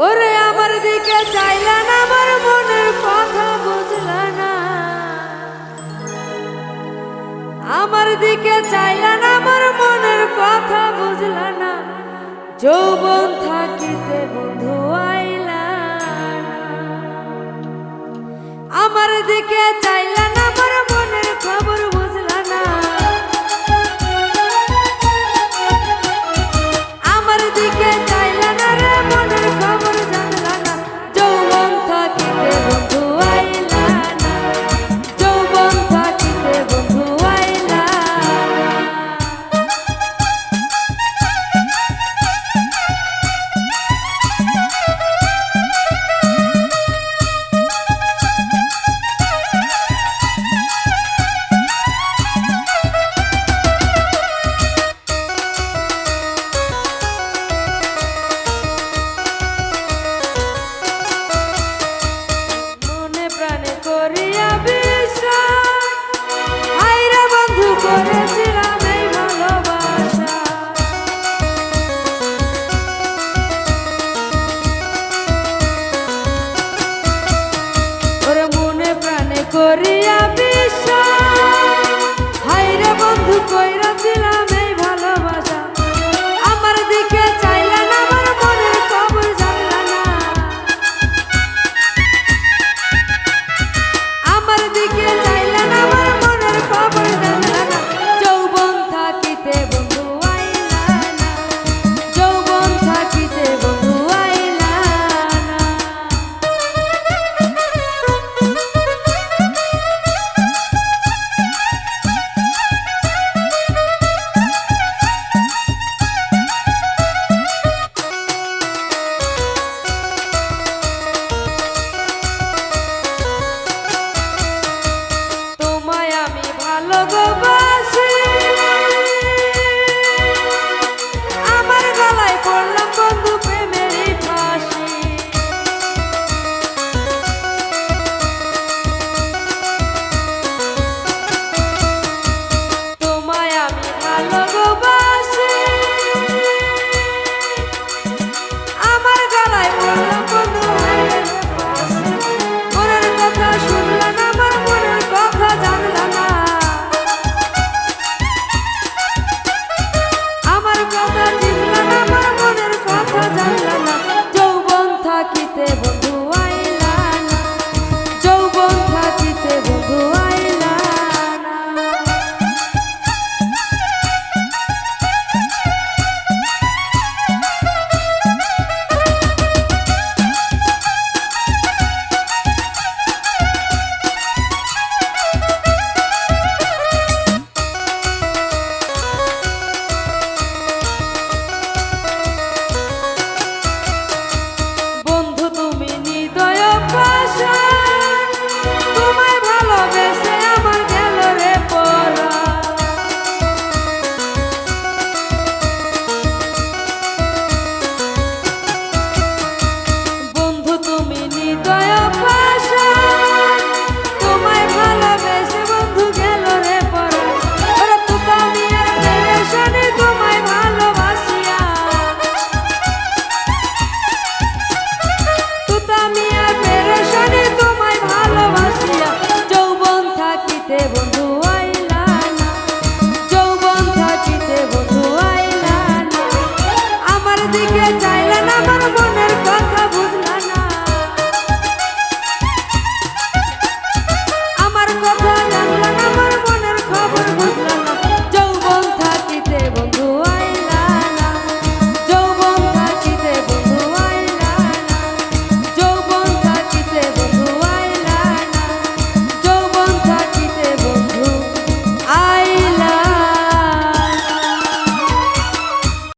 ওরে আমার দিকে চাইলা না, আমার মনের কথা বুঝলা না। আমার দিকে চাইলা না, আমার মনের কথা বুঝলা না। যৌবন থাকিতে বন্ধু আইলা আমার দিকে চাইলা না করিয়া বিশ্বাস হাইরা বন্ধু করেছিলাম এই ভালোবাসা। ওরে মনে প্রাণে করিয়া বিশ্বাস হাইরা বন্ধু কইরা te voy.